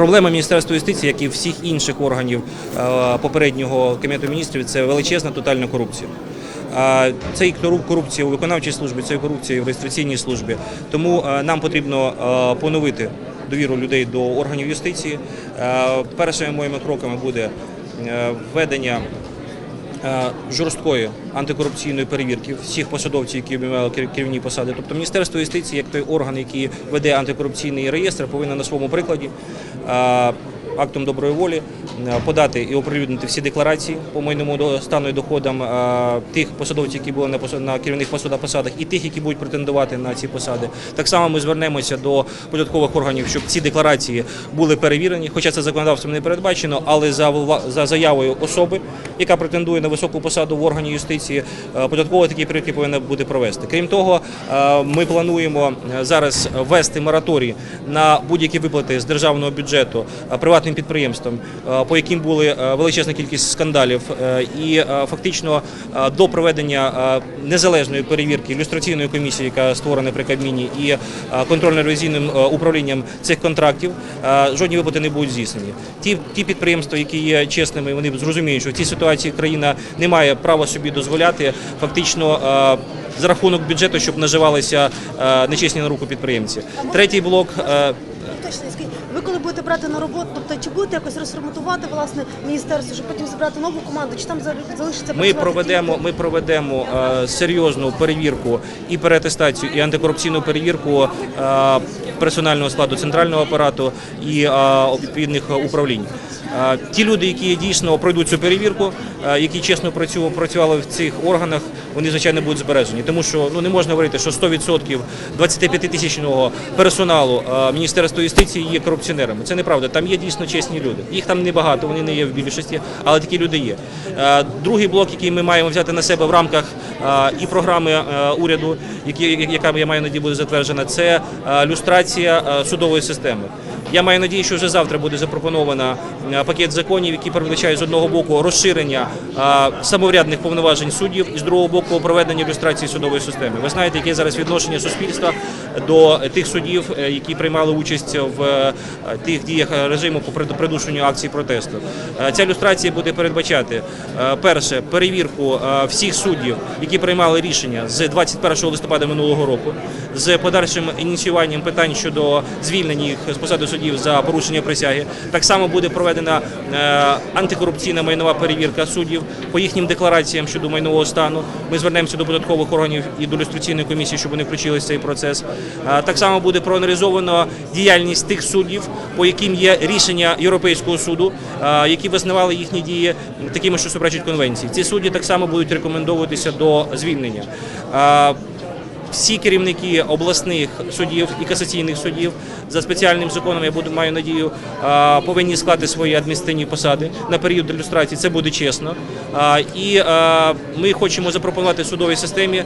Проблема Міністерства юстиції, як і всіх інших органів е, попереднього кабінету міністрів, це величезна тотальна корупція. Це і кору- корупція у виконавчій службі, це і корупція в реєстраційній службі. Тому е, нам потрібно е, поновити довіру людей до органів юстиції. Першими моїми кроками буде введення жорсткої антикорупційної перевірки всіх посадовців, які обіймали керівні посади. Тобто Міністерство юстиції, як той орган, який веде антикорупційний реєстр, повинен на своєму прикладі. Е, Актом доброї волі е, подати і оприлюднити всі декларації по майному стану і доходам е, тих посадовців, які були на керівних посадах і тих, які будуть претендувати на ці посади. Так само ми звернемося до податкових органів, щоб ці декларації були перевірені, хоча це законодавством не передбачено, але за заявою особи, яка претендує на високу посаду в органі юстиції, е, податкова такі перевірки повинна буде провести. Крім того, ми плануємо зараз ввести мораторій на будь-які виплати з державного бюджету е, приватним підприємствам, е, по яким були е, величезна кількість скандалів, е, і фактично до проведення незалежної перевірки ілюстраційної комісії, яка створена при Кабміні, і контрольно-ревізійним управлінням цих контрактів, жодні виплати не будуть здійснені. Ті, ті підприємства, які є чесними, вони зрозуміють, що в цій ситуації країна не має права собі дозволяти фактично. За рахунок бюджету, щоб наживалися нечесні на руку підприємці. Третій блок ви коли будете брати на роботу, тобто чи будете якось розформатувати власне міністерство, щоб потім збирати нову команду, чи там зали- залишиться Ми проведемо, ми проведемо е, серйозну перевірку і переатестацію, і антикорупційну перевірку е, персонального складу центрального апарату і е, відповідних управлінь. Е, Ті люди, які дійсно пройдуть цю перевірку, е, які чесно працю- працювали в цих органах, вони звичайно будуть збережені. Тому що ну не можна говорити, що 100% 25-тисячного персоналу е, Міністерства юстиції є корупціонерами. Це неправда. Там є дійсно чесні люди. Їх там небагато, вони не є в більшості, але такі люди є. Е, Другий блок, який ми маємо взяти на себе в рамках е, і програми е, уряду, яка я маю надію буде затверджена, це люстрація судової системи. Я маю надію, що вже завтра буде запропоновано пакет законів, які передбачають з одного боку розширення самоврядних повноважень суддів і з другого боку проведення ілюстрації судової системи. Ви знаєте, яке зараз відношення суспільства до тих суддів, е, які приймали участь в тих діях режиму по придушенню акцій протесту. Е, Ця ілюстрація буде передбачати е, перше перевірку е, всіх суддів, які приймали рішення з 21 листопада минулого року, з подальшим ініціюванням питань щодо звільнення їх з посади суддів за порушення присяги. Так само буде проведена е, антикорупційна майнова перевірка суддів по їхнім деклараціям щодо майнового стану. Ми звернемося до податкових органів і до люстраційної комісії, щоб вони включилися цей процес. Е, Так само буде проаналізовано діяльність тих суддів, по яким є рішення Європейського суду, е, які визнавали їхні дії такими, що суперечать конвенції. Ці судді так само будуть рекомендовуватися до звільнення. Всі керівники обласних судів і касаційних судів за спеціальним законом, я буду маю надію, повинні склати свої адміністративні посади на період ілюстрації. Це буде чесно. І ми хочемо запропонувати судовій системі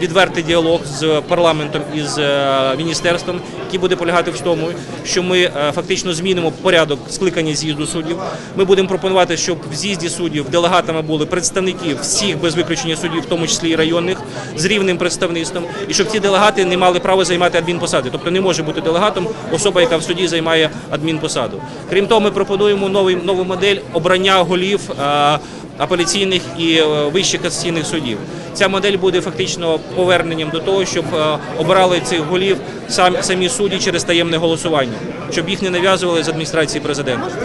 відвертий діалог з парламентом і з е, міністерством, який буде полягати в тому, що ми е, фактично змінимо порядок скликання з'їзду суддів. Ми будемо пропонувати, щоб в з'їзді суддів делегатами були представники всіх без виключення суддів, в тому числі і районних, з рівним представництвом, і щоб ці делегати не мали права займати адмінпосади. Тобто не може бути делегатом особа, яка в суді займає адмінпосаду. Крім того, ми пропонуємо новий нову модель обрання голів. е, Апеляційних і е, вищих касаційних судів ця модель буде фактично поверненням до того, щоб е, обирали цих голів сам- самі судді через таємне голосування, щоб їх не нав'язували з адміністрації президента.